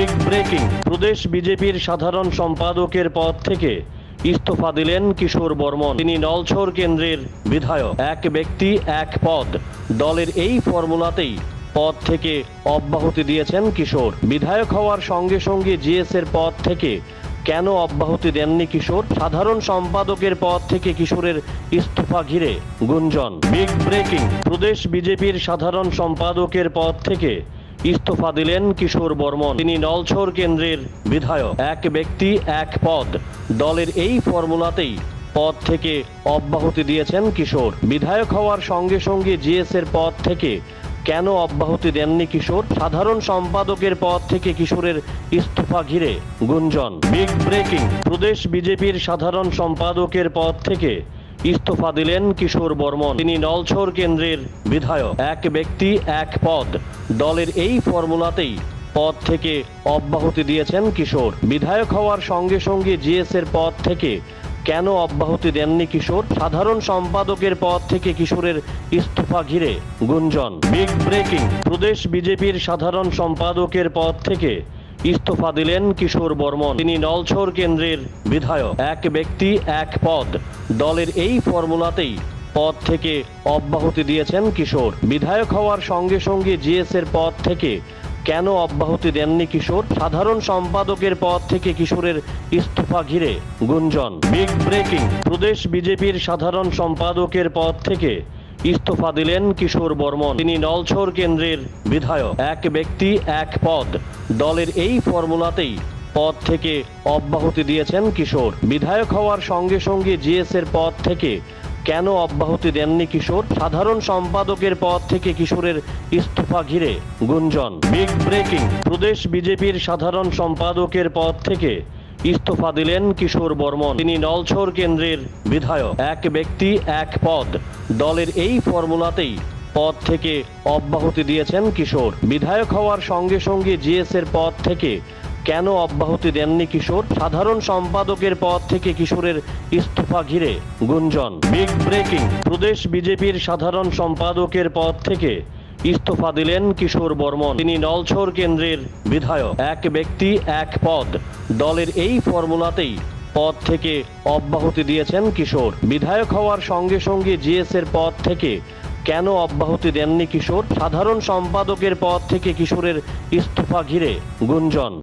Big breaking প্রদেশ বিজেপির সাধারণ সম্পাদকের পদ থেকে ইস্তফা দিলেন কিশোর বর্মন। তিনি নলছর কেন্দ্রের বিধায়ক। এক ব্যক্তি, এক পদ। দলের এই ফর্মুলাতেই পদ থেকে অব্যাহতি দিয়েছেন কিশোর। বিধায়ক হওয়ার সঙ্গে সঙ্গে জিএস এর পদ থেকে কেন অব্যাহতি দেননি কিশোর? সাধারণ সম্পাদকের পদ থেকে কিশোরের ইস্তফা ঘিরে গুঞ্জন। বিগ ব্রেকিং প্রদেশ বিজেপির সাধারণ সম্পাদকের পদ থেকে ইস্তফা দিলেন কিশোর বর্মন। তিনি নলছর কেন্দ্রের বিধায়ক। এক ব্যক্তি, এক পদ। দলের এই ফর্মুলাতেই পদ থেকে অব্যাহতি দিয়েছেন কিশোর। বিধায়ক হওয়ার সঙ্গে সঙ্গে জিএস এর পদ থেকে কেন অব্যাহতি দেননি কিশোর? সাধারণ সম্পাদকের পদ থেকে কিশোরের ইস্তফা ঘিরে গুঞ্জন। Big breaking. প্রদেশ বিজেপির সাধারণ সম্পাদকের পদ থেকে ইস্তফা দিলেন কিশোর বর্মন। তিনি নলছর কেন্দ্রের বিধায়ক। এক ব্যক্তি, এক পদ। দলের এই ফর্মুলাতেই পদ থেকে অব্যাহতি দিয়েছেন কিশোর। বিধায়ক হওয়ার সঙ্গে সঙ্গে জিএস এর পদ থেকে কেন অব্যাহতি দেননি কিশোর? সাধারণ সম্পাদকের পদ থেকে কিশোরের ইস্তফা ঘিরে গুঞ্জন। Big breaking. প্রদেশ বিজেপির সাধারণ সম্পাদকের পদ থেকে ইস্তফা দিলেন কিশোর বর্মন। তিনি নলছর কেন্দ্রের বিধায়ক। এক ব্যক্তি, এক পদ। দলের এই ফর্মুলাতেই পদ থেকে অব্যাহতি দিয়েছেন কিশোর। বিধায়ক হওয়ার সঙ্গে সঙ্গে জিএস এর পদ থেকে কেন অব্যাহতি দেননি কিশোর? সাধারণ সম্পাদকের পদ থেকে কিশোরের ইস্তফা ঘিরে গুঞ্জন। Big breaking. প্রদেশ বিজেপির সাধারণ সম্পাদকের পদ থেকে ইস্তফা দিলেন কিশোর বর্মন। তিনি নলছর কেন্দ্রের বিধায়ক। এক ব্যক্তি, এক পদ। দলের এই ফর্মুলাতেই পদ থেকে অব্যাহতি দিয়েছেন কিশোর। বিধায়ক হওয়ার সঙ্গে সঙ্গে জিএস এর পদ থেকে কেন অব্যাহতি দেননি কিশোর? সাধারণ সম্পাদকের পদ থেকে কিশোরের ইস্তফা ঘিরে গুঞ্জন। Big breaking. প্রদেশ বিজেপির সাধারণ সম্পাদকের পদ থেকে ইস্তফা দিলেন কিশোর বর্মন। তিনি নলছর কেন্দ্রের বিধায়ক। এক ব্যক্তি, এক পদ। দলের এই ফর্মুলাতেই পদ থেকে অব্যাহতি দিয়েছেন কিশোর। বিধায়ক হওয়ার সঙ্গে সঙ্গে জিএস এর পদ থেকে কেন অব্যাহতি দেননি কিশোর? সাধারণ সম্পাদকের পদ থেকে কিশোরের ইস্তফা ঘিরে গুঞ্জন। Big breaking. প্রদেশ বিজেপির সাধারণ সম্পাদকের পদ থেকে ইস্তফা দিলেন কিশোর বর্মন। তিনি নলছর কেন্দ্রের বিধায়ক। এক ব্যক্তি, এক পদ। দলের এই ফর্মুলাতেই পদ থেকে অব্যাহতি দিয়েছেন কিশোর। বিধায়ক হওয়ার সঙ্গে সঙ্গে জিএস এর পদ থেকে কেন অব্যাহতি দেননি কিশোর? সাধারণ সম্পাদকের পদ থেকে কিশোরের ইস্তফা ঘিরে গুঞ্জন।